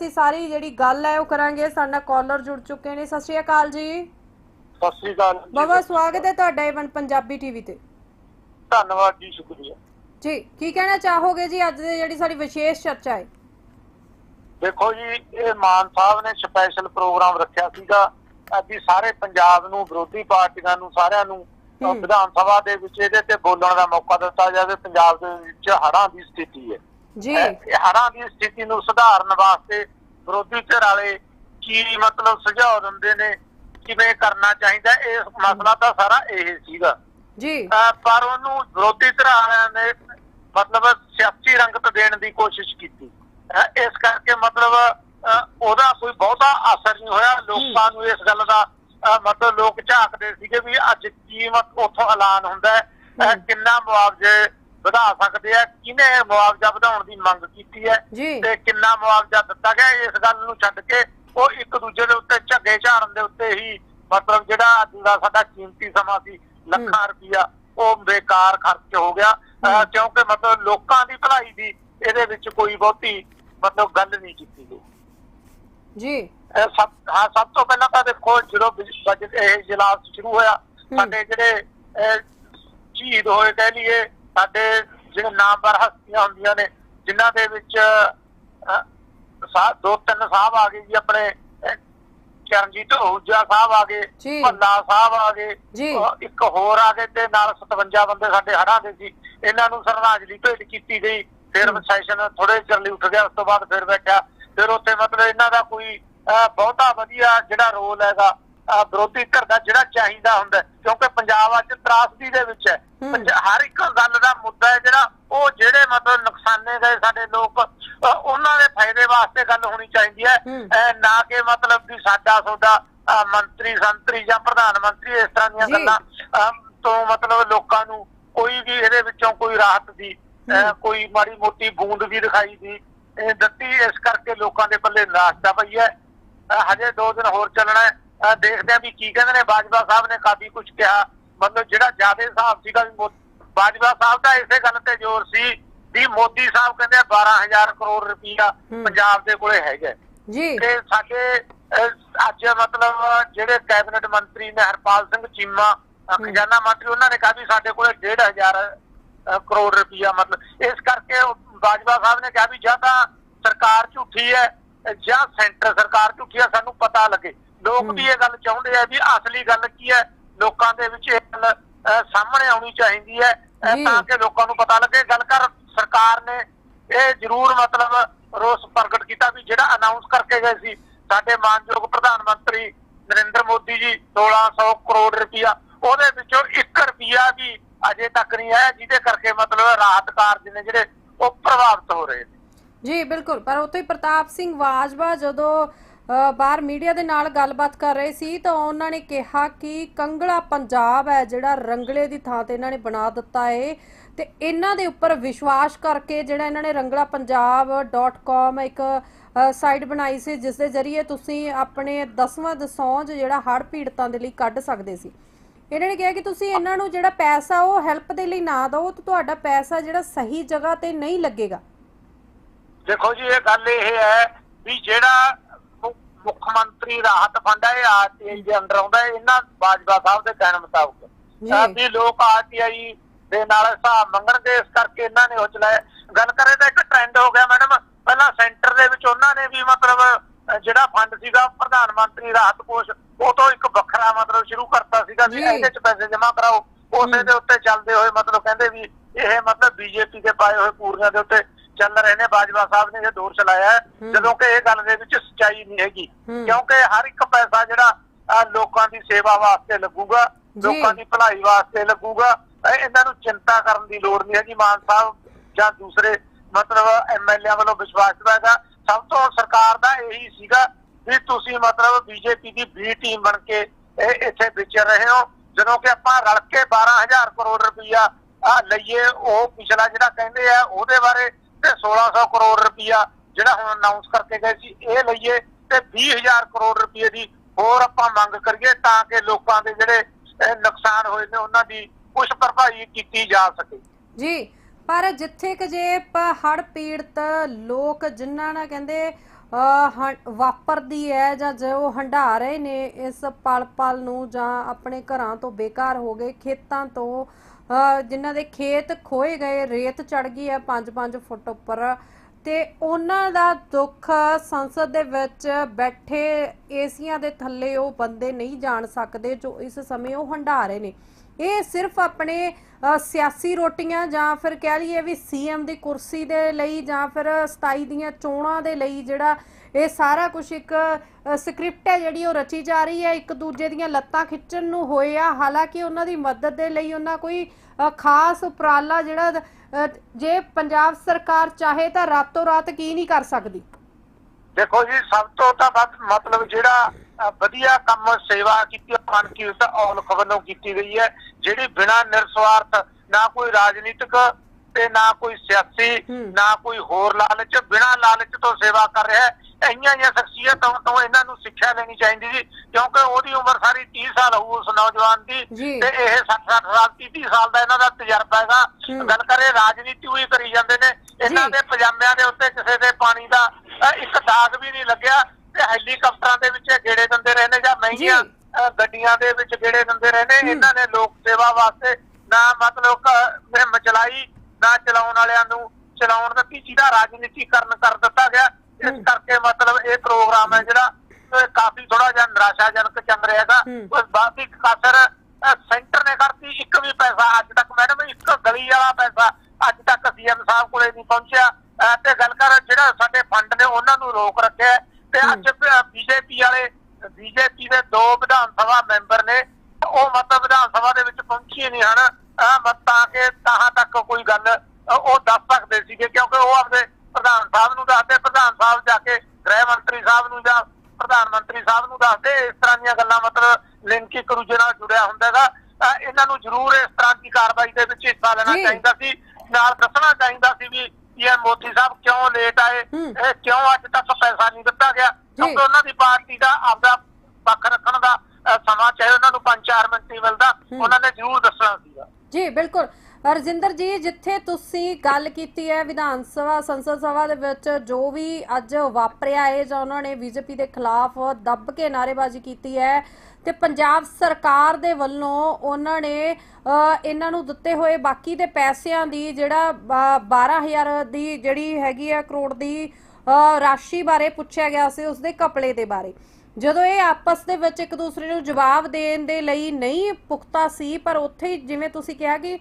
ਤੇ ਸਾਰੀ ਜਿਹੜੀ ਗੱਲ ਹੈ ਉਹ ਕਰਾਂਗੇ ਸਾਡੇ ਨਾਲ ਕਾਲਰ ਜੁੜ ਚੁੱਕੇ ਨੇ। ਸਤਿ ਸ਼੍ਰੀ ਅਕਾਲ ਜੀ। ਸਤਿ ਸ੍ਰੀ ਅਕਾਲ ਜੀ। ਬਾਬਾ ਸਵਾਗਤ ਹੈ ਤੁਹਾਡਾ ਈਵਨ ਪੰਜਾਬੀ ਟੀਵੀ ਤੇ। ਧੰਨਵਾਦ ਜੀ ਸ਼ੁਕਰੀਆ। ਜੀ ਕੀ ਕਹਿਣਾ ਚਾਹੋਗੇ ਜੀ ਅੱਜ ਦੀ ਜਿਹੜੀ ਸਾਡੀ ਵਿਸ਼ੇਸ਼ ਚਰਚਾ ਹੈ? ਦੇਖੋ ਜੀ ਇਹ ਮਾਨ ਸਾਹਿਬ ਨੇ ਸਪੈਸ਼ਲ ਪ੍ਰੋਗਰਾਮ ਰੱਖਿਆ ਸੀਗਾ। ਅਸੀਂ ਸਾਰੇ ਪੰਜਾਬ ਨੂੰ ਵਿਰੋਧੀ ਪਾਰਟੀਆਂ ਨੂੰ ਸਾਰਿਆਂ ਨੂੰ ਹੂੰ। ਵਿਧਾਨ ਸਭਾ ਦੇ ਵਿੱਚ ਇਹਦੇ ਤੇ ਬੋਲਣ ਦਾ ਮੌਕਾ ਦਿੱਤਾ ਜਾਵੇ। ਪੰਜਾਬ ਦੇ ਵਿੱਚ ਹੜ੍ਹਾਂ ਦੀ ਸਥਿਤੀ ਹੈ। ਜੀ। ਹੜ੍ਹਾਂ ਦੀ ਸਥਿਤੀ ਨੂੰ ਸੁਧਾਰਨ ਵਾਸਤੇ ਵਿਰੋਧੀ ਧਿਰ ਵਾਲੇ ਕੀ ਮਤਲਬ ਸੁਝਾਅ ਦਿੰਦੇ ਨੇ ਕਿਵੇਂ ਕਰਨਾ ਚਾਹੀਦਾ ਇਹ ਮਸਲਾ ਤਾਂ ਸਾਰਾ ਇਹ ਸੀਗਾ। ਜੀ। ਪਰ ਉਹਨੂੰ ਵਿਰੋਧੀ ਧਿਰਾਂ ਨੇ ਮਤਲਬ ਸਿਆਸੀ ਰੰਗਤ ਦੇਣ ਦੀ ਕੋਸ਼ਿਸ਼ ਕੀਤੀ। ਇਸ ਕਰਕੇ ਮਤਲਬ ਉਹਦਾ ਕੋਈ ਬਹੁਤਾ ਅਸਰ ਨਹੀਂ ਹੋਇਆ। ਲੋਕਾਂ ਨੂੰ ਇਸ ਗੱਲ ਦਾ ਮਤਲਬ ਲੋਕ ਝਾਕਦੇ ਸੀਗੇ ਵੀ ਅੱਜ ਕੀਮਤ ਉੱਥੋਂ ਐਲਾਨ ਹੁੰਦਾ। ਕਿੰਨਾ ਮੁਆਵਜ਼ੇ ਵਧਾ ਸਕਦੇ ਆ ਕਿਹਨੇ ਮੁਆਵਜ਼ਾ ਵਧਾਉਣ ਦੀ ਮੰਗ ਕੀਤੀ ਹੈ ਜੀ। ਤੇ ਕਿੰਨਾ ਮੁਆਵਜ਼ਾ ਦਿੱਤਾ ਗਿਆ ਇਸ ਗੱਲ ਨੂੰ ਛੱਡ ਕੇ ਉਹ ਇੱਕ ਦੂਜੇ ਦੇ ਉੱਤੇ ਝੱਗੇ ਝਾੜਨ ਦੇ ਉੱਤੇ ਹੀ ਮਤਲਬ ਜਿਹੜਾ ਅੱਜ ਦਾ ਸਾਡਾ ਕੀਮਤੀ ਸਮਾਂ ਸੀ ਲੱਖਾਂ ਰੁਪਇਆ ਉਹ ਬੇਕਾਰ ਖਰਚ ਹੋ ਗਿਆ। ਅਹ। ਕਿਉਂਕਿ ਮਤਲਬ ਲੋਕਾਂ ਦੀ ਭਲਾਈ ਦੀ ਇਹਦੇ ਵਿੱਚ ਕੋਈ ਬਹੁਤੀ ਮਤਲਬ ਗੱਲ ਨਹੀਂ ਕੀਤੀ ਗਈ। ਜੀ। ਇਹ ਸਭ ਹਾਂ ਸਭ ਤੋਂ ਪਹਿਲਾਂ ਤਾਂ ਦੇਖੋ ਜਦੋਂ ਬਜਟ ਇਹ ਇਜਲਾਸ ਸ਼ੁਰੂ ਹੋਇਆ ਸਾਡੇ ਜਿਹੜੇ ਅਹ, ਸ਼ਹੀਦ ਹੋਏ ਕਹਿ ਲਈਏ ਸਾਡੇ ਜਿਹੜੇ ਨਾਮਵਰ ਹਸਤੀਆਂ ਹੁੰਦੀਆਂ ਨੇ ਜਿਨ੍ਹਾਂ ਦੇ ਵਿੱਚ ਦੋ ਤਿੰਨ ਸਾਹਿਬ ਆ ਗਏ ਜੀ ਆਪਣੇ ਚਰਨਜੀਤ ਹੂਜਾ ਸਾਹਿਬ ਆ ਗਏ। ਭੱਲਾ ਸਾਹਿਬ ਆ ਗਏ ਇੱਕ ਹੋਰ ਆ ਗਏ ਤੇ ਨਾਲ 57 ਬੰਦੇ ਸਾਡੇ ਹੜਾਂ ਦੇ ਸੀ ਇਹਨਾਂ ਨੂੰ ਸ਼ਰਧਾਂਜਲੀ ਭੇਟ ਕੀਤੀ ਗਈ ਫਿਰ। ਸੈਸ਼ਨ ਥੋੜੇ ਚਿਰ ਲਈ ਉੱਠ ਗਿਆ ਉਸ ਤੋਂ ਬਾਅਦ ਫਿਰ ਬੈਠਾ ਫਿਰ ਉੱਥੇ ਮਤਲਬ ਇਹਨਾਂ ਦਾ ਕੋਈ ਬਹੁਤਾ ਵਧੀਆ ਜਿਹੜਾ ਰੋਲ ਹੈਗਾ ਵਿਰੋਧੀ ਧਿਰ ਦਾ ਜਿਹੜਾ ਚਾਹੀਦਾ ਹੁੰਦਾ। ਕਿਉਂਕਿ ਪੰਜਾਬ ਅੱਜ ਤਰਾਸਦੀ ਦੇ ਵਿੱਚ ਹੈ ਹਰ ਇੱਕ ਗੱਲ ਦਾ ਮੁੱਦਾ ਹੈ ਜਿਹੜਾ ਉਹ ਜਿਹੜੇ ਮਤਲਬ ਨੁਕਸਾਨੇ ਗਏ ਸਾਡੇ ਲੋਕ ਉਹਨਾਂ ਦੇ ਫਾਇਦੇ ਵਾਸਤੇ ਗੱਲ ਹੋਣੀ ਚਾਹੀਦੀ ਹੈ ਨਾ ਕਿ ਮਤਲਬ ਵੀ ਸਾਡਾ ਅਹ, ਮੰਤਰੀ ਸੰਤਰੀ ਜਾਂ ਪ੍ਰਧਾਨ ਮੰਤਰੀ ਇਸ ਤਰ੍ਹਾਂ ਦੀਆਂ। ਗੱਲਾਂ ਤੋਂ ਮਤਲਬ ਲੋਕਾਂ ਨੂੰ ਕੋਈ ਵੀ ਇਹਦੇ ਵਿੱਚੋਂ ਕੋਈ ਰਾਹਤ ਦੀ। ਕੋਈ ਮਾੜੀ ਮੋਟੀ ਬੂੰਦ ਵੀ ਦਿਖਾਈ ਦੀ ਇਹ ਦਿੱਤੀ ਇਸ ਕਰਕੇ ਲੋਕਾਂ ਦੇ ਪੱਲੇ ਨਾਸ਼ਤਾ ਪਈ ਹੈ ਹਜੇ 2 ਦਿਨ ਹੋਰ ਚੱਲਣਾ ਹੈ ਦੇਖਦੇ ਆ ਵੀ ਕੀ ਕਹਿੰਦੇ ਨੇ ਬਾਜਵਾ ਸਾਹਿਬ ਨੇ ਕਾਫੀ ਕੁਝ ਕਿਹਾ ਮਤਲਬ ਜਿਹੜਾ ਜ਼ਿਆਦਾ ਹਿਸਾਬ ਸੀਗਾ ਵੀ ਬਾਜਵਾ ਸਾਹਿਬ ਦਾ ਇਸੇ ਗੱਲ ਤੇ ਜ਼ੋਰ ਸੀ ਵੀ ਮੋਦੀ ਸਾਹਿਬ ਕਹਿੰਦੇ 12000 ਕਰੋੜ ਰੁਪਈਆ ਹਮ। ਪੰਜਾਬ ਦੇ ਕੋਲੇ ਹੈਗਾ ਜੀ ਤੇ ਸਾਡੇ ਅੱਜ ਮਤਲਬ ਜਿਹੜੇ ਕੈਬਨਿਟ ਮੰਤਰੀ ਨੇ ਹਰਪਾਲ ਸਿੰਘ ਚੀਮਾ। ਖਜ਼ਾਨਾ ਮੰਤਰੀ ਉਹਨਾਂ ਨੇ ਕਿਹਾ ਵੀ ਸਾਡੇ ਕੋਲੇ 1500 ਕਰੋੜ ਰੁਪਈਆ ਮਤਲਬ ਇਸ ਕਰਕੇ ਬਾਜਵਾ ਸਾਹਿਬ ਨੇ ਕਿਹਾ ਵੀ ਜਾਂ ਤਾਂ ਸਰਕਾਰ ਝੂਠੀ ਹੈ ਜਾਂ ਸੈਂਟਰ ਸਰਕਾਰ ਝੂਠੀ ਹੈ ਸਾਨੂੰ ਪਤਾ ਲੱਗੇ ਲੋਕ। ਵੀ ਇਹ ਗੱਲ ਚਾਹੁੰਦੇ ਆ ਵੀ ਅਸਲੀ ਗੱਲ ਕੀ ਹੈ? ਲੋਕਾਂ ਦੇ ਵਿੱਚ ਇਹ ਗੱਲ ਸਾਹਮਣੇ ਆਉਣੀ ਚਾਹੀਦੀ ਹੈ। ਤਾਂ ਕਿ ਲੋਕਾਂ ਨੂੰ ਪਤਾ ਲੱਗੇ। ਗੱਲ ਕਰ ਸਰਕਾਰ ਨੇ ਇਹ ਜ਼ਰੂਰ ਮਤਲਬ ਰੋਸ ਪ੍ਰਗਟ ਕੀਤਾ ਵੀ ਜਿਹੜਾ ਅਨਾਉਂਸ ਕਰਕੇ ਗਏ ਸੀ ਸਾਡੇ ਮਾਨਯੋਗ ਪ੍ਰਧਾਨ ਮੰਤਰੀ ਨਰਿੰਦਰ ਮੋਦੀ ਜੀ 1600 ਕਰੋੜ ਰੁਪਇਆ ਉਹਦੇ ਵਿੱਚੋਂ 1 ਰੁਪਿਆ ਵੀ ਅਜੇ ਤੱਕ ਨਹੀਂ ਆਇਆ ਜਿਹਦੇ ਕਰਕੇ ਮਤਲਬ ਰਾਹਤ ਕਾਰਜ ਨੇ ਜਿਹੜੇ ਉਹ ਪ੍ਰਭਾਵਿਤ ਹੋ ਰਹੇ ਨੇ। ਜੀ ਬਿਲਕੁਲ। ਪਰ ਉੱਥੇ ਹੀ ਪ੍ਰਤਾਪ ਸਿੰਘ ਬਾਜਵਾ ਜਦੋਂ ਬਾਹਰ ਮੀਡੀਆ ਦੇ ਨਾਲ ਗੱਲਬਾਤ ਕਰ ਰਹੇ ਸੀ ਤਾਂ ਉਹਨਾਂ ਨੇ ਕਿਹਾ ਕਿ ਕੰਗਲਾ ਪੰਜਾਬ ਹੈ, ਜਿਹੜਾ ਰੰਗਲੇ ਦੀ ਥਾਂ ਤੇ ਇਹਨਾਂ ਨੇ ਬਣਾ ਦਿੱਤਾ ਏ ਤੇ ਇਹਨਾਂ ਦੇ ਉੱਪਰ ਵਿਸ਼ਵਾਸ ਕਰਕੇ ਜਿਹੜਾ ਇਹਨਾਂ ਨੇ ਰੰਗਲਾ ਇੱਕ ਸਾਈਟ ਬਣਾਈ ਸੀ ਜਿਸ ਦੇ ਜ਼ਰੀਏ ਤੁਸੀਂ ਆਪਣੇ ਦਸਵਾਂ ਦਸੌਂਜ ਜਿਹੜਾ ਹੜ੍ਹ ਪੀੜਤਾਂ ਦੇ ਲਈ ਕੱਢ ਸਕਦੇ ਸੀ। ਇਹਨਾਂ ਨੇ ਕਿਹਾ ਕਿ ਤੁਸੀਂ ਇਹਨਾਂ ਨੂੰ ਜਿਹੜਾ ਪੈਸਾ ਉਹ ਹੈਲਪ ਦੇ ਲਈ ਨਾ ਦਿਓ, ਤੇ ਤੁਹਾਡਾ ਪੈਸਾ ਜਿਹੜਾ ਸਹੀ ਜਗ੍ਹਾ ਤੇ ਨਹੀਂ ਲੱਗੇਗਾ। ਦੇਖੋ ਜੀ, ਇਹ ਗੱਲ ਇਹ ਹੈ ਵੀ ਜਿਹੜਾ ਮੁੱਖ ਮੰਤਰੀ ਰਾਹਤ ਫੰਡ ਹੈ ਆਰਟੀਆਈ ਦੇ ਅੰਡਰ ਆਉਂਦਾ ਹੈ ਇਹਨਾਂ ਬਾਜਵਾ ਸਾਹਿਬ ਦੇ ਕਹਿਣ ਮੁਤਾਬਕ। ਵੀ ਲੋਕ ਆਰਟੀਆਈ ਦੇ ਨਾਲ ਹਿਸਾਬ ਮੰਗਣਗੇ ਇਸ ਕਰਕੇ ਇਹਨਾਂ ਨੇ ਉਹ ਚਲਾਇਆ। ਗੱਲ ਕਰੇ ਤਾਂ ਇੱਕ ਟ੍ਰੈਂਡ ਹੋ ਗਿਆ ਮੈਡਮ। ਪਹਿਲਾਂ ਸੈਂਟਰ ਦੇ ਵਿੱਚ ਉਹਨਾਂ ਨੇ ਵੀ ਮਤਲਬ ਜਿਹੜਾ ਫੰਡ ਸੀਗਾ ਪ੍ਰਧਾਨ ਮੰਤਰੀ ਰਾਹਤ ਕੋਸ਼ ਉਹ ਤੋਂ ਇੱਕ ਵੱਖਰਾ ਮਤਲਬ ਸ਼ੁਰੂ ਕਰਤਾ ਸੀਗਾ ਵੀ। ਇਹਦੇ ਚ ਪੈਸੇ ਜਮ੍ਹਾਂ ਕਰਾਓ। ਉਸੇ। ਦੇ ਉੱਤੇ ਚੱਲਦੇ ਹੋਏ ਮਤਲਬ ਕਹਿੰਦੇ ਵੀ ਇਹ ਮਤਲਬ ਬੀਜੇਪੀ ਦੇ ਪਾਏ ਹੋਏ ਪੂਰੀਆਂ ਦੇ ਉੱਤੇ ਚੱਲ ਰਹੇ ਨੇ ਬਾਜਵਾ ਸਾਹਿਬ ਨੇ ਇਹ ਦੌਰ ਚਲਾਇਆ। ਜਦੋਂ ਕਿ ਇਹ ਗੱਲ ਦੇ ਵਿੱਚ ਸੱਚਾਈ ਨਹੀਂ ਹੈਗੀ। ਕਿਉਂਕਿ ਹਰ ਇੱਕ ਪੈਸਾ ਜਿਹੜਾ ਲੋਕਾਂ ਦੀ ਸੇਵਾ ਵਾਸਤੇ ਲੱਗੂਗਾ। ਲੋਕਾਂ ਦੀ ਭਲਾਈ ਵਾਸਤੇ ਲੱਗੂਗਾ ਇਹ- ਇਹਨਾਂ ਨੂੰ ਚਿੰਤਾ ਕਰਨ ਦੀ ਲੋੜ ਨਹੀਂ ਹੈਗੀ ਮਾਨ ਸਾਹਿਬ ਜਾਂ ਦੂਸਰੇ ਮਤਲਬ ਐਮਐਲਏ ਵੱਲੋਂ ਵਿਸ਼ਵਾਸ ਦਿਵਾਏਗਾ ਸਭ ਤੋਂ ਸਰਕਾਰ ਦਾ ਇਹੀ ਸੀਗਾ ਵੀ ਤੁਸੀਂ ਮਤਲਬ ਬੀਜੇਪੀ ਦੀ ਬੀ ਟੀਮ ਬਣ ਕੇ ਇਹ ਇੱਥੇ ਵਿਚਰ ਰਹੇ ਹੋ ਜਦੋਂ ਕਿ ਆਪਾਂ ਰਲ ਕੇ 12000 ਕਰੋੜ ਰੁਪਈਆ ਆ ਲਈਏ ਉਹ ਪਿਛਲਾ ਜਿਹੜਾ ਕਹਿੰਦੇ ਆ ਉਹਦੇ ਬਾਰੇ ਤੇ 1600 ਕਰੋੜ ਰੁਪਇਆ ਜਿਹੜਾ ਹੁਣ ਅਨਾਉਂਸ ਕਰਕੇ ਗਏ ਸੀ, ਇਹ ਲਈਏ ਤੇ 20000 ਕਰੋੜ ਰੁਪਏ ਦੀ ਹੋਰ ਆਪਾਂ ਮੰਗ ਕਰੀਏ ਤਾਂ ਕਿ ਲੋਕਾਂ ਦੇ ਜਿਹੜੇ ਨੁਕਸਾਨ ਹੋਏ ਨੇ, ਉਹਨਾਂ ਦੀ ਕੁਝ ਭਰਪਾਈ ਕੀਤੀ ਜਾ ਸਕੇ। ਜੀ, ਪਰ ਜਿੱਥੇ ਕਿ ਜੇ ਹੜ ਪੀੜਤ ਲੋਕ ਜਿਨ੍ਹਾਂ ਨਾਲ ਕਹਿੰਦੇ ਵਾਪਰਦੀ ਹੈ ਜਾਂ ਜੋ ਹੰਢਾ ਰਹੇ ਨੇ ਇਸ ਪਲ ਪਲ ਨੂੰ ਜਾਂ ਆਪਣੇ ਘਰਾਂ ਤੋਂ ਬੇਕਾਰ ਹੋ ਗਏ, ਖੇਤਾਂ ਤੋਂ ਜਿਨ੍ਹਾਂ ਦੇ ਖੇਤ ਖੋਏ ਗਏ, ਰੇਤ ਚੜ ਗਈ ਹੈ 5-5 ਫੁੱਟ ਉੱਪਰ। ਤੇ ਉਹਨਾਂ ਦਾ ਦੁੱਖ ਸੰਸਦ ਦੇ ਵਿੱਚ ਬੈਠੇ ਏਸੀਆਂ ਦੇ ਥੱਲੇ ਉਹ ਬੰਦੇ ਨਹੀਂ ਜਾਣ ਸਕਦੇ ਜੋ ਇਸ ਸਮੇਂ ਉਹ ਹੰਢਾ ਰਹੇ ਨੇ। ਇਹ ਸਿਰਫ ਆਪਣੇ ਸਿਆਸੀ ਰੋਟੀਆਂ ਜਾਂ ਫਿਰ ਕਹਿ ਲਈਏ ਵੀ ਸੀਐਮ ਦੀ ਕੁਰਸੀ ਦੇ ਲਈ ਜਾਂ ਫਿਰ 27 ਦੀਆਂ ਚੋਣਾਂ ਦੇ ਲਈ ਜਿਹੜਾ ਇਹ ਸਾਰਾ ਕੁਝ ਇੱਕ ਸਕ੍ਰਿਪਟ ਹੈ ਜਿਹੜੀ ਉਹ ਰਚੀ ਜਾ ਰਹੀ ਹੈ ਇੱਕ ਦੂਜੇ ਦੀਆਂ ਲੱਤਾਂ ਖਿੱਚਣ ਨੂੰ ਹੋਏ ਆ। ਹਾਲਾਂਕਿ ਉਹਨਾਂ ਦੀ ਮਦਦ ਦੇ ਲਈ ਉਹਨਾਂ ਕੋਈ ਖਾਸ ਉਪਰਾਲਾ ਜਿਹੜਾ ਅ, ਜੇ ਪੰਜਾਬ ਸਰਕਾਰ ਚਾਹੇ ਤਾਂ ਰਾਤੋਂ ਰਾਤ ਕੀ ਨਹੀਂ ਕਰ ਸਕਦੀ। ਦੇਖੋ ਜੀ ਸਭ ਤੋਂ ਤਾਂ ਵੱਧ ਮਤਲਬ ਜਿਹੜਾ ਵਧੀਆ ਕੰਮ ਸੇਵਾ ਕੀਤੀ ਮਨਕੀਰਤ ਔਲਖ ਵੱਲੋਂ ਕੀਤੀ ਗਈ ਹੈ ਜਿਹੜੀ ਬਿਨਾਂ ਨਿਰਸਵਾਰਥ ਨਾ ਕੋਈ ਰਾਜਨੀਤਿਕ ਤੇ ਨਾ ਕੋਈ ਸਿਆਸੀ। ਨਾ ਕੋਈ ਹੋਰ ਲਾਲਚ ਬਿਨਾਂ ਲਾਲਚ ਤੋਂ ਸੇਵਾ ਕਰ ਰਿਹਾ ਹੈ ਇੰਨੀਆਂ ਜਿਹੀਆਂ ਸ਼ਖਸੀਅਤਾਂ ਤੋਂ ਇਹਨਾਂ ਨੂੰ ਸਿੱਖਿਆ ਲੈਣੀ ਚਾਹੀਦੀ ਜੀ ਕਿਉਂਕਿ ਉਹਦੀ ਉਮਰ ਸਾਰੀ 30 ਸਾਲ ਹੋਊ ਉਸ ਨੌਜਵਾਨ ਦੀ। ਤੇ ਇਹ 60 60 ਸਾਲ 30 ਸਾਲ ਦਾ ਇਹਨਾਂ ਦਾ ਤਜਰਬਾ ਹੈਗਾ। ਗੱਲ ਕਰੇ ਰਾਜਨੀਤੀ ਹੋਈ ਕਰੀ ਜਾਂਦੇ ਨੇ ਇਹਨਾਂ। ਦੇ ਪਜਾਮਿਆਂ ਦੇ ਉੱਤੇ ਕਿਸੇ ਦੇ ਪਾਣੀ ਦਾ ਇੱਕ ਦਾਗ ਵੀ ਨਹੀਂ ਲੱਗਿਆ ਤੇ ਹੈਲੀਕਾਪਟਰਾਂ ਦੇ ਵਿੱਚ ਗੇੜੇ ਦਿੰਦੇ ਰਹੇ ਨੇ ਜਾਂ। ਮਹਿੰਗੀਆਂ ਗੱਡੀਆਂ ਦੇ ਵਿੱਚ ਗੇੜੇ ਦਿੰਦੇ ਰਹੇ ਨੇ ਇਹਨਾਂ ਨੇ ਲੋਕ ਸੇਵਾ ਵਾਸਤੇ ਨਾ ਮਤਲਬ ਕ- ਮੁਹਿੰਮ ਚਲਾਈ ਨਾ ਚਲਾਉਣ ਵਾਲਿਆਂ ਨੂੰ ਚਲਾਉਣ ਦਿੱਤੀ ਜਿਹਦਾ ਰਾਜਨੀਤੀਕਰਨ ਕਰ ਦਿੱਤਾ ਗਿਆ। ਇਸ। ਕਰਕੇ ਮਤਲਬ ਇਹ ਪ੍ਰੋਗਰਾਮ ਹੈ ਜਿਹੜਾ ਕਾਫੀ ਥੋੜਾ ਜਿਹਾ ਨਿਰਾਸ਼ਾਜਨਕ ਚੱਲ ਰਿਹਾ ਹੈਗਾ। ਉਸ ਬਾਅਦ ਦੀ ਕਸਰ ਅ, ਸੈਂਟਰ ਨੇ ਕਰਤੀ ਇੱਕ ਵੀ ਪੈਸਾ ਅੱਜ ਤੱਕ ਮੈਡਮ ਇੱਕ ਗਲੀ ਵਾਲਾ ਪੈਸਾ ਅੱਜ ਤੱਕ ਸੀਐਮ ਸਾਹਿਬ ਕੋਲੇ ਨਹੀਂ ਪਹੁੰਚਿਆ। ਤੇ ਗੱਲ ਕਰ ਜਿਹੜਾ ਸਾਡੇ ਫੰਡ ਨੇ ਉਹਨਾਂ ਨੂੰ ਰੋਕ ਰੱਖਿਆ ਤੇ ਅੱਜ ਬੀਜੇਪੀ ਵਾਲੇ ਬੀਜੇਪੀ ਦੇ ਦੋ ਵਿਧਾਨ ਸਭਾ ਮੈਂਬਰ ਨੇ ਉਹ ਮਤਲਬ ਵਿਧਾਨ ਸਭਾ ਦੇ ਵਿੱਚ ਪਹੁੰਚੇ ਨਹੀਂ ਹਨ। ਤਾਂ ਕਿ ਤਾਂ ਤੱਕ ਕੋਈ ਗੱਲ ਉਹ ਦੱਸ ਸਕਦੇ ਸੀਗੇ ਕਿਉਂਕਿ ਉਹ ਆਪਣੇ ਪ੍ਰਧਾਨ ਸਾਹਿਬ ਨੂੰ ਦੱਸਦੇ ਪ੍ਰਧਾਨ ਸਾਹਿਬ ਜਾ ਕੇ ਗ੍ਰਹਿ ਮੰਤਰੀ ਸਾਹਿਬ ਨੂੰ ਜਾਂ ਪ੍ਰਧਾਨ ਮੰਤਰੀ ਸਾਹਿਬ ਨੂੰ ਦੱਸਦੇ ਇਸ ਤਰ੍ਹਾਂ ਦੀਆਂ ਗੱਲਾਂ ਮਤਲਬ ਲਿੰਕ ਇੱਕ ਦੂਜੇ ਨਾਲ ਜੁੜਿਆ ਹੁੰਦਾ ਹੈਗਾ। ਇਹਨਾਂ ਨੂੰ ਜ਼ਰੂਰ ਇਸ ਤਰ੍ਹਾਂ ਦੀ ਕਾਰਵਾਈ ਦੇ ਵਿੱਚ ਹਿੱਸਾ ਲੈਣਾ। ਚਾਹੀਦਾ ਸੀ। ਨਾਲ ਦੱਸਣਾ ਚਾਹੀਦਾ ਸੀ ਵੀ ਇਹ ਮੋਦੀ ਸਾਹਿਬ ਕਿਉਂ ਲੇਟ ਆਏ। ਇਹ ਕਿਉਂ ਅੱਜ ਤੱਕ ਪੈਸਾ ਨਹੀਂ ਦਿੱਤਾ ਗਿਆ। ਕਿਉਂਕਿ ਉਹਨਾਂ ਦੀ ਪਾਰਟੀ ਦਾ ਆਪਦਾ ਪੱਖ ਰੱਖਣ ਦਾ ਸਮਾਂ ਚਾਹੇ ਉਹਨਾਂ ਨੂੰ 5-4 ਮਿੰਟ ਹੀ ਮਿਲਦਾ। ਉਹਨਾਂ ਨੇ ਜ਼ਰੂਰ ਦੱਸਣਾ ਸੀਗਾ ਜੀ ਬਿਲਕੁਲ ਰਜਿੰਦਰ ਜੀ ਜਿੱਥੇ ਤੁਸੀਂ ਗੱਲ ਕੀਤੀ ਹੈ ਵਿਧਾਨ ਸਭਾ ਸੰਸਦ ਸਭਾ ਦੇ ਵਿੱਚ ਜੋ ਵੀ ਅੱਜ ਵਾਪਰਿਆ ਹੈ ਜਾਂ ਉਹਨਾਂ ਨੇ ਬੀਜੇਪੀ ਦੇ ਖਿਲਾਫ ਦੱਬ ਕੇ ਨਾਅਰੇਬਾਜ਼ੀ ਕੀਤੀ ਹੈ ਤੇ ਪੰਜਾਬ ਸਰਕਾਰ ਦੇ ਵੱਲੋਂ ਉਹਨਾਂ ਨੇ ਇਹਨਾਂ ਨੂੰ ਦਿੱਤੇ ਹੋਏ ਬਾਕੀ ਦੇ ਪੈਸਿਆਂ ਦੀ ਜਿਹੜਾ ਬ- 12000 ਦੀ ਜਿਹੜੀ ਹੈਗੀ ਹੈ ਕਰੋੜ ਦੀ ਅ, ਰਾਸ਼ੀ ਬਾਰੇ ਪੁੱਛਿਆ ਗਿਆ ਸੀ ਉਸ ਦੇ ਕਪੜੇ ਦੇ ਬਾਰੇ। ਜਦੋਂ ਇਹ ਆਪਸ ਦੇ ਵਿੱਚ ਇੱਕ ਦੂਸਰੇ ਨੂੰ ਜਵਾਬ ਦੇਣ ਦੇ ਲਈ ਨਹੀਂ ਪੁਖਤਾ ਸੀ ਪਰ ਉੱਥੇ ਜਿਵੇਂ ਤੁਸੀਂ ਕਿਹਾ ਕਿ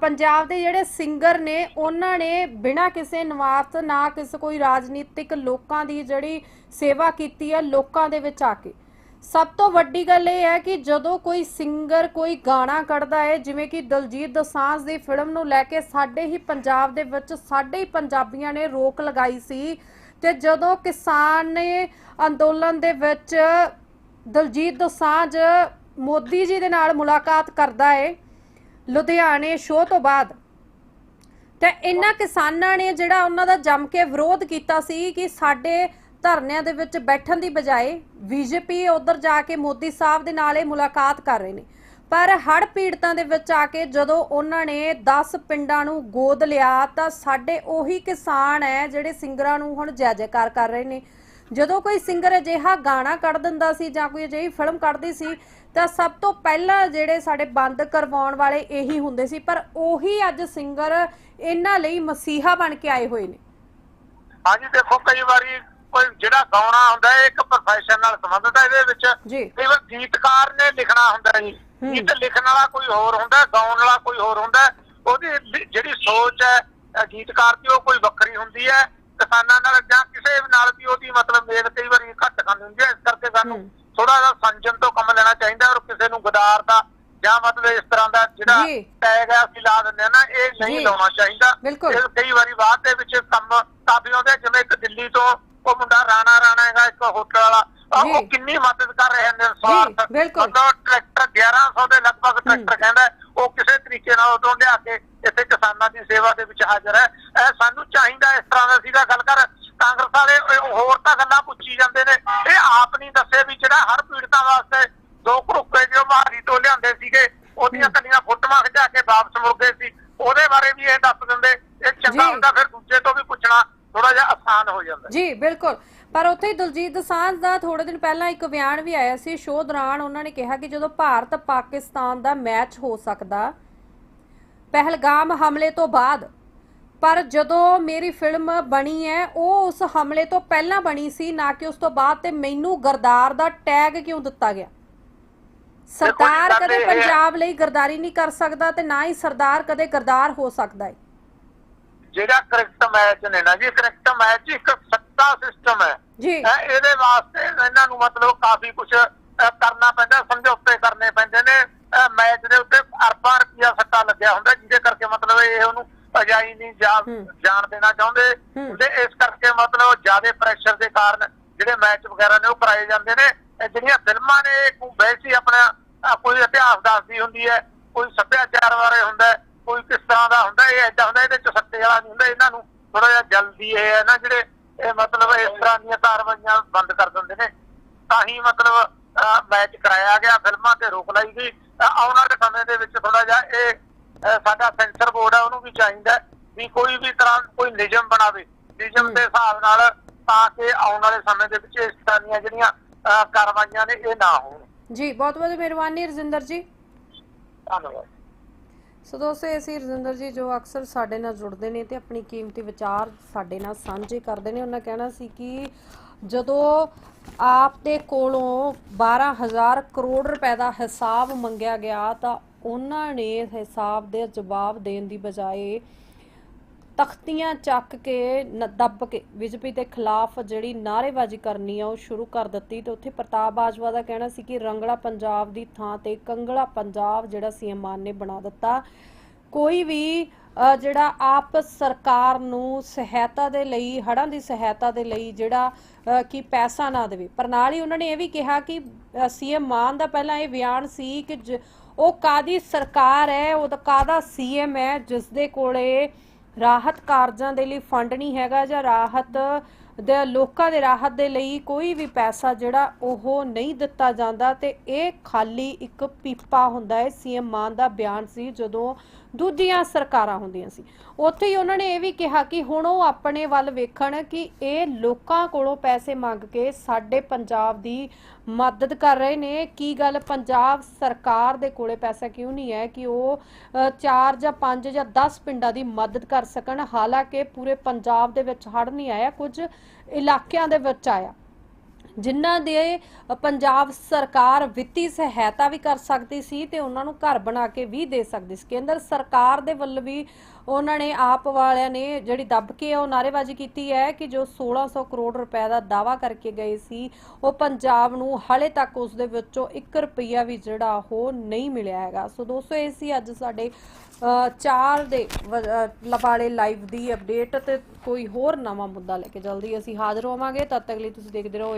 ਪੰਜਾਬ ਦੇ ਜਿਹੜੇ ਸਿੰਗਰ ਨੇ, ਉਹਨਾਂ ਨੇ ਬਿਨਾਂ ਕਿਸੇ ਨਵਾਰਥ ਨਾ ਕਿਸੇ ਕੋਈ ਰਾਜਨੀਤਿਕ ਲੋਕਾਂ ਦੀ ਜਿਹੜੀ ਸੇਵਾ ਕੀਤੀ ਹੈ, ਲੋਕਾਂ ਦੇ ਵਿੱਚ ਆ ਕੇ। ਸਭ ਤੋਂ ਵੱਡੀ ਗੱਲ ਇਹ ਹੈ ਕਿ ਜਦੋਂ ਕੋਈ ਸਿੰਗਰ ਕੋਈ ਗਾਣਾ ਕੱਢਦਾ ਹੈ, ਜਿਵੇਂ ਕਿ ਦਲਜੀਤ ਦੋਸਾਂਝ ਦੀ ਫਿਲਮ ਨੂੰ ਲੈ ਕੇ ਸਾਡੇ ਹੀ ਪੰਜਾਬ ਦੇ ਵਿੱਚ ਸਾਡੇ ਹੀ ਪੰਜਾਬੀਆਂ ਨੇ ਰੋਕ ਲਗਾਈ ਸੀ, ਤੇ ਜਦੋਂ ਕਿਸਾਨ ਨੇ ਅੰਦੋਲਨ ਦੇ ਵਿੱਚ ਦਲਜੀਤ ਦੋਸਾਂਝ ਮੋਦੀ ਜੀ ਦੇ ਨਾਲ ਮੁਲਾਕਾਤ ਕਰਦਾ ਹੈ ਲੁਧਿਆਣੇ ਸ਼ੋਅ ਤੋਂ ਬਾਅਦ। ਤੇ ਇਹਨਾਂ ਕਿਸਾਨਾਂ ਨੇ ਜਿਹੜਾ ਉਹਨਾਂ ਦਾ ਜੰਮ ਕੇ ਵਿਰੋਧ ਕੀਤਾ ਸੀ ਕਿ ਸਾਡੇ ਧਰਨਿਆਂ ਦੇ ਵਿੱਚ ਬੈਠਣ ਦੀ ਬਜਾਏ ਬੀਜੇਪੀ ਉਧਰ ਜਾ ਕੇ ਮੋਦੀ ਸਾਹਿਬ ਦੇ ਨਾਲ ਇਹ ਮੁਲਾਕਾਤ ਕਰ ਰਹੇ ਨੇ। ਪਰ ਹੜ ਪੀੜਤਾਂ ਦੇ ਵਿੱਚ ਆ ਕੇ ਜਦੋਂ ਉਹਨਾਂ ਨੇ 10 ਪਿੰਡਾਂ ਨੂੰ ਗੋਦ ਲਿਆ ਤਾਂ ਸਾਡੇ ਉਹੀ ਕਿਸਾਨ ਹੈ ਜਿਹੜੇ ਸਿੰਗਰਾਂ ਨੂੰ ਹੁਣ ਜੈ ਜੈਕਾਰ ਕਰ ਰਹੇ ਨੇ। ਜਦੋਂ ਕੋਈ ਸਿੰਗਰ ਅਜਿਹਾ ਗਾਣਾ ਕੱਢ ਦਿੰਦਾ ਸੀ ਜਾਂ ਕੋਈ ਅਜਿਹੀ ਫਿਲਮ ਕੱਢਦੀ ਸੀ ਤਾਂ ਸਭ ਤੋਂ ਪਹਿਲਾਂ ਜਿਹੜੇ ਸਾਡੇ ਬੰਦ ਕਰਵਾਉਣ ਵਾਲੇ ਇਹੀ ਹੁੰਦੇ ਸੀ ਪਰ ਉਹੀ ਅੱਜ ਸਿੰਗਰ ਇਹਨਾਂ ਲਈ ਮਸੀਹਾ ਬਣ ਕੇ ਆਏ ਹੋਏ ਨੇ। ਹਾਂਜੀ ਦੇਖੋ ਕਈ ਵਾਰੀ ਕੋਈ ਜਿਹੜਾ ਗਾਉਣਾ ਹੁੰਦਾ ਹੈ ਇੱਕ ਪ੍ਰੋਫੈਸ਼ਨ ਨਾਲ ਸੰਬੰਧਿਤ ਹੈ ਇਹਦੇ ਵਿੱਚ ਕਈ ਵਾਰ ਗੀਤਕਾਰ ਨੇ ਲਿਖਣਾ ਹੁੰਦਾ ਜੀ। ਹੂੰ। ਗੀਤ ਲਿਖਣ ਵਾਲਾ ਕੋਈ ਹੋਰ ਹੁੰਦਾ ਗਾਉਣ ਵਾਲਾ ਕੋਈ ਹੋਰ ਹੁੰਦਾ ਉਹਦੀ ਜਿਹੜੀ ਸੋਚ ਹੈ ਗੀਤਕਾਰ ਦੀ ਉਹ ਕੋਈ ਵੱਖਰੀ ਹੁੰਦੀ ਹੈ। ਕਿਸਾਨਾਂ ਨਾਲ ਜਾਂ ਕਿਸੇ ਨਾਲ ਵੀ ਉਹਦੀ ਮਤਲਬ ਮੇਲ ਕਈ ਵਾਰੀ ਘੱਟ ਖਾਂਦੀ ਹੁੰਦੀ ਹੈ ਇਸ ਕਰਕੇ ਸਾਨੂੰ। ਥੋੜਾ ਜਿਹਾ ਸੰਜਮ ਤੋਂ ਕੰਮ ਲੈਣਾ ਚਾਹੀਦਾ ਔਰ ਕਿਸੇ ਨੂੰ ਗਦਾਰ ਦਾ ਜਾਂ ਮਤਲਬ ਇਸ ਤਰ੍ਹਾਂ ਦਾ ਜਿਹੜਾ। ਟੈਗ ਹੈ ਅਸੀਂ ਲਾ ਦਿੰਦੇ ਆ ਨਾ ਇਹ ਨਹੀਂ। ਲਾਉਣਾ ਚਾਹੀਦਾ। ਇਹ ਕਈ ਵਾਰੀ ਬਾਅਦ ਦੇ ਵਿੱਚ ਕੰਮ ਕਾਫੀ ਆਉਂਦੇ ਜਿਵੇਂ ਇੱਕ ਦਿੱਲੀ ਤੋਂ ਉਹ ਮੁੰਡਾ ਰਾਣਾ ਰਾਣਾ ਹੈਗਾ ਇੱਕ ਹੋਟਲ ਵਾਲਾ। ਉਹ ਕਿੰਨੀ ਮਦਦ ਕਰ ਰਹੇ ਨੇ ਸਵਾਰਥ ਬਿਲਕੁਲ। ਮਤਲਬ ਟਰੈਕਟਰ 1100 ਦੇ ਲਗਭਗ ਟਰੈਕਟਰ ਕਹਿੰਦਾ ਉਹ ਕਿਸੇ ਤਰੀਕੇ ਨਾਲ ਉਦੋਂ ਲਿਆ ਕੇ ਇੱਥੇ ਕਿਸਾਨਾਂ ਦੀ ਸੇਵਾ ਦੇ ਵਿੱਚ ਹਾਜ਼ਰ ਹੈ ਇਹ ਸਾਨੂੰ ਚਾਹੀਦਾ ਇਸ ਤਰ੍ਹਾਂ ਦਾ ਸੀਗਾ ਗੱਲ ਕਰ ਕਾਂਗਰਸ ਵਾਲੇ ਹੋਰ ਤਾਂ ਗੱਲਾਂ ਪੁੱਛੀ ਜਾਂਦੇ ਨੇ। ਇਹ ਆਪ ਨਹੀਂ ਦੱਸੇ ਵੀ ਜਿਹੜਾ ਹਰ ਪੀੜਤਾਂ ਵਾਸਤੇ ਦੋ ਘਰੁੱਕੇ ਜੋ ਮਾਰੀ ਤੋਂ ਲਿਆਂਦੇ ਸੀਗੇ ਉਹਦੀਆਂ ਹੂੰ। ਕੱਲੀਆਂ ਫੋਟੋਆਂ ਖਿਚਾ ਕੇ ਵਾਪਸ ਮੁੜ ਗਏ ਸੀ। ਉਹਦੇ ਬਾਰੇ ਵੀ ਇਹ ਦੱਸ ਦਿੰਦੇ। ਇਹ ਚੰਗਾ। ਹੁੰਦਾ ਫਿਰ ਦੂਜੇ ਤੋਂ ਵੀ ਪੁੱਛਣਾ ਥੋੜਾ ਜਿਹਾ ਆਸਾਨ ਹੋ ਜਾਂਦਾ। ਜੀ ਬਿਲਕੁਲ। ਪਰ ਉੱਥੇ ਹੀ ਦਲਜੀਤ ਦੋਸਾਂਝ ਦਾ ਥੋੜੇ ਦਿਨ ਪਹਿਲਾਂ ਇੱਕ ਬਿਆਨ ਵੀ ਆਇਆ ਸੀ। ਸ਼ੋਅ ਦੌਰਾਨ ਉਹਨਾਂ ਨੇ ਕਿਹਾ ਕਿ ਜਦੋਂ ਭਾਰਤ ਪਾਕਿਸਤਾਨ ਦਾ ਮੈਚ ਹੋ ਸਕਦਾ ਪਹਿਲਗਾਮ ਹਮਲੇ ਤੋਂ ਬਾਅਦ ਪਰ ਜਦੋਂ ਮੇਰੀ ਫਿਲਮ ਬਣੀ ਹੈ ਉਹ ਉਸ ਹਮਲੇ ਤੋਂ ਪਹਿਲਾਂ ਬਣੀ ਸੀ ਨਾ ਕਿ ਉਸ ਤੋਂ ਬਾਅਦ ਤੇ ਮੈਨੂੰ ਗਰਦਾਰ ਦਾ ਟੈਗ ਕਿਉਂ ਦਿੱਤਾ ਗਿਆ? ਸਰਕਾਰ ਗੱਲ ਕਦੇ ਪੰਜਾਬ ਲਈ ਗਰਦਾਰੀ ਨਹੀਂ ਕਰ ਸਕਦਾ ਤੇ ਨਾ ਹੀ ਸਰਦਾਰ ਕਦੇ ਗਰਦਾਰ ਹੋ ਸਕਦਾ ਹੈ ਜਿਹੜਾ ਕ੍ਰਿਕਟ ਮੈਚ ਨੇ ਨਾ ਜੀ ਕ੍ਰਿਕਟ ਮੈਚ ਇੱਕ ਸੱਤਾ ਸਿਸਟਮ ਹੈ। ਜੀ। ਇਹਦੇ ਵਾਸਤੇ ਇਹਨਾਂ ਨੂੰ ਮਤਲਬ ਕਾਫੀ ਕੁਝ ਕਰਨਾ ਪੈਂਦਾ ਸਮਝੌਤੇ ਕਰਨੇ ਪੈਂਦੇ ਨੇ। ਮੈਚ ਦੇ ਉੱਤੇ ਅਰਬਾਂ ਰੁਪਇਆ ਸੱਟਾ ਲੱਗਿਆ ਹੁੰਦਾ ਜਿਹਦੇ ਕਰਕੇ ਮਤਲਬ ਇਹ ਉਹਨੂੰ ਅਜਾਈ ਨਹੀਂ। ਜਾਣ ਦੇਣਾ ਚਾਹੁੰਦੇ। ਤੇ ਇਸ ਕਰਕੇ ਮਤਲਬ ਜ਼ਿਆਦਾ ਪ੍ਰੈਸ਼ਰ ਦੇ ਕਾਰਨ ਜਿਹੜੇ ਮੈਚ ਵਗੈਰਾ ਨੇ ਉਹ ਕਰਾਏ ਜਾਂਦੇ ਨੇ ਜਿਹੜੀਆਂ ਫਿਲਮਾਂ ਨੇ ਕੋਈ ਵੈਸੀ ਆਪਣਾ ਕੋਈ ਇਤਿਹਾਸ ਦੱਸਦੀ ਹੁੰਦੀ ਹੈ ਕੋਈ ਸੱਭਿਆਚਾਰ ਬਾਰੇ ਹੁੰਦਾ ਕੋਈ ਕਿਸ ਤਰ੍ਹਾਂ ਦਾ ਹੁੰਦਾ ਇਹ ਏਦਾਂ ਹੁੰਦਾ ਇਹਦੇ ਚ ਸੱਤੇ ਵਾਲਾ ਨਹੀਂ ਹੁੰਦਾ ਇਹਨਾਂ ਨੂੰ ਥੋੜਾ ਜਿਹਾ ਜਲਦੀ ਇਹ ਹੈ ਨਾ ਜਿਹੜੇ ਇਹ ਮਤਲਬ ਇਸ ਤਰ੍ਹਾਂ ਦੀਆਂ ਕਾਰਵਾਈਆਂ ਬੰਦ ਕਰ ਦਿੰਦੇ ਨੇ ਤਾਂ ਹੀ ਮਤਲਬ ਮੈਚ ਕਰਾਇਆ ਗਿਆ ਫਿਲਮਾਂ ਤੇ ਰੋਕ ਲਾਈ ਗਈ ਆਉਣ ਵਾਲੇ ਸਮੇਂ ਦੇ ਵਿੱਚ ਥੋੜਾ ਜਿਹਾ ਇਹ ਸਾਡਾ ਸੈਂਸਰ ਬੋਰਡ ਹੈ ਉਹਨੂੰ ਵੀ ਚਾਹੀਦਾ ਵੀ ਕੋਈ ਵੀ ਤਰ੍ਹਾਂ ਕੋਈ ਨਿਯਮ ਬਣਾਵੇ। ਨਿਯਮ ਦੇ ਹਿਸਾਬ ਨਾਲ ਤਾਂ ਕਿ ਆਉਣ ਵਾਲੇ ਸਮੇਂ ਦੇ ਵਿੱਚ ਇਸ ਤਰ੍ਹਾਂ ਦੀਆਂ ਜਿਹੜੀਆਂ ਕਾਰਵਾਈਆਂ ਨੇ ਇਹ ਨਾ ਹੋਣ। ਜੀ ਬਹੁਤ ਬਹੁਤ ਮਿਹਰਬਾਨੀ ਰਜਿੰਦਰ ਜੀ। ਧੰਨਵਾਦ। ਸੋ ਦੋਸਤੋ ਇਹ ਸੀ ਰਜਿੰਦਰ ਜੀ ਜੋ ਅਕਸਰ ਸਾਡੇ ਨਾਲ ਜੁੜਦੇ ਨੇ ਤੇ ਆਪਣੀ ਕੀਮਤੀ ਵਿਚਾਰ ਸਾਡੇ ਨਾਲ ਸਾਂਝੇ ਕਰਦੇ ਨੇ। ਉਹਨਾਂ ਕਹਿਣਾ ਸੀ ਕਿ ਜਦੋਂ ਆਪ ਦੇ ਕੋਲੋਂ 12000 ਕਰੋੜ ਰੁਪਏ ਦਾ ਹਿਸਾਬ ਮੰਗਿਆ ਗਿਆ ਤਾਂ ਉਹਨਾਂ ਨੇ ਹਿਸਾਬ ਦੇ ਜਵਾਬ ਦੇਣ ਦੀ ਬਜਾਏ ਤਖਤੀਆਂ ਚੱਕ ਕੇ ਦੱਬ ਕੇ ਬੀਜੇਪੀ ਦੇ ਖਿਲਾਫ ਜਿਹੜੀ ਨਾਅਰੇਬਾਜ਼ੀ ਕਰਨੀ ਆ ਉਹ ਸ਼ੁਰੂ ਕਰ ਦਿੱਤੀ ਤੇ ਉੱਥੇ ਪ੍ਰਤਾਪ ਬਾਜਵਾ ਦਾ ਕਹਿਣਾ ਸੀ ਕਿ ਰੰਗਲਾ ਪੰਜਾਬ ਦੀ ਥਾਂ ਤੇ ਕੰਗਲਾ ਪੰਜਾਬ ਜਿਹੜਾ ਸੀਐਮ ਮਾਨ ਨੇ ਬਣਾ ਦਿੱਤਾ। ਕੋਈ ਵੀ ਜਿਹੜਾ ਆਪ ਸਰਕਾਰ ਨੂੰ ਸਹਾਇਤਾ ਦੇ ਲਈ ਹੜਾਂ ਦੀ ਸਹਾਇਤਾ ਦੇ ਲਈ ਜਿਹੜਾ ਕਿ ਪੈਸਾ ਨਾ ਦੇਵੇ। ਪਰ ਨਾਲ ਹੀ ਉਹਨਾਂ ਨੇ ਇਹ ਵੀ ਕਿਹਾ ਕਿ ਸੀਐਮ ਮਾਨ ਦਾ ਪਹਿਲਾਂ ਇਹ ਬਿਆਨ ਸੀ ਕਿ ਉਹ ਕਾਦੀ ਸਰਕਾਰ ਹੈ? ਉਹ ਤਾਂ ਕਾਦਾ ਸੀਐਮ ਹੈ? ਜਿਸ ਦੇ ਕੋਲੇ ਰਾਹਤ ਕਾਰਜਾਂ ਦੇ ਲਈ ਫੰਡ ਨਹੀਂ ਹੈਗਾ ਜਾਂ ਰਾਹਤ ਦੇ, ਲੋਕਾਂ ਦੇ ਰਾਹਤ ਦੇ ਲਈ ਕੋਈ ਵੀ ਪੈਸਾ ਜਿਹੜਾ ਉਹ ਨਹੀਂ ਦਿੱਤਾ ਜਾਂਦਾ ਤੇ ਇਹ ਖਾਲੀ ਇੱਕ ਪੀਪਾ ਹੁੰਦਾ ਹੈ। ਸੀਐਮ ਮਾਨ ਦਾ ਬਿਆਨ ਸੀ ਜਦੋਂ ਦੂਜੀਆਂ ਸਰਕਾਰਾਂ ਹੁੰਦੀਆਂ ਸੀ। ਉੱਥੇ ਹੀ ਉਹਨਾਂ ਨੇ ਇਹ ਵੀ ਕਿਹਾ ਕਿ ਹੁਣ ਉਹ ਆਪਣੇ ਵੱਲ ਵੇਖਣ ਕਿ ਇਹ ਲੋਕਾਂ ਕੋਲੋਂ ਪੈਸੇ ਮੰਗ ਕੇ ਸਾਡੇ ਪੰਜਾਬ ਦੀ ਮਦਦ ਕਰ ਰਹੇ ਨੇ। ਕੀ ਗੱਲ ਪੰਜਾਬ ਸਰਕਾਰ ਦੇ ਕੋਲੇ ਪੈਸਾ ਕਿਉਂ ਨਹੀਂ ਹੈ ਕਿ ਉਹ 4 ਜਾਂ 5 ਜਾਂ 10 ਪਿੰਡਾਂ ਦੀ ਮਦਦ ਕਰ ਸਕਣ? ਹਾਲਾਂਕਿ ਪੂਰੇ ਪੰਜਾਬ ਦੇ ਵਿੱਚ ਹੜ੍ਹ ਨਹੀਂ ਆਇਆ, ਕੁਝ ਇਲਾਕਿਆਂ ਦੇ ਵਿੱਚ ਆਇਆ। ਜਿਨ੍ਹਾਂ ਦੇ ਪੰਜਾਬ ਸਰਕਾਰ ਵਿੱਤੀ ਸਹਾਇਤਾ ਵੀ ਕਰ ਸਕਦੀ ਸੀ ਤੇ ਉਹਨਾਂ ਨੂੰ ਘਰ ਬਣਾ ਕੇ ਵੀ ਦੇ ਸਕਦੀ ਸੀ। ਕੇਂਦਰ ਸਰਕਾਰ ਦੇ ਵੱਲ ਵੀ ਉਹਨਾਂ ਨੇ ਆਪ ਵਾਲਿਆਂ ਨੇ ਜਿਹੜੀ ਦੱਬ ਕੇ ਉਹ ਨਾਅਰੇਬਾਜ਼ੀ ਕੀਤੀ ਹੈ ਕਿ ਜੋ 1600 ਕਰੋੜ ਰੁਪਏ ਦਾ ਦਾਵਾ ਕਰਕੇ ਗਏ ਸੀ, ਉਹ ਪੰਜਾਬ ਨੂੰ ਹਾਲੇ ਤੱਕ ਉਸ ਦੇ ਵਿੱਚੋਂ 1 ਰੁਪਈਆ ਵੀ ਜਿਹੜਾ ਉਹ ਨਹੀਂ ਮਿਲਿਆ ਹੈਗਾ। ਸੋ ਦੋਸਤੋ, ਇਹ ਸੀ ਅੱਜ ਸਾਡੇ ਚਾਰ ਦੇ ਵ- ਲਾਈਵ ਦੀ ਅਪਡੇਟ ਤੇ ਕੋਈ ਹੋਰ ਨਵਾਂ ਮੁੱਦਾ ਲੈ ਕੇ ਜਲਦੀ ਅਸੀਂ ਹਾਜ਼ਰ ਹੋਵਾਂਗੇ, ਤਦ ਤੱਕ ਲਈ ਤੁਸੀਂ ਦੇਖਦੇ ਰਹੋ।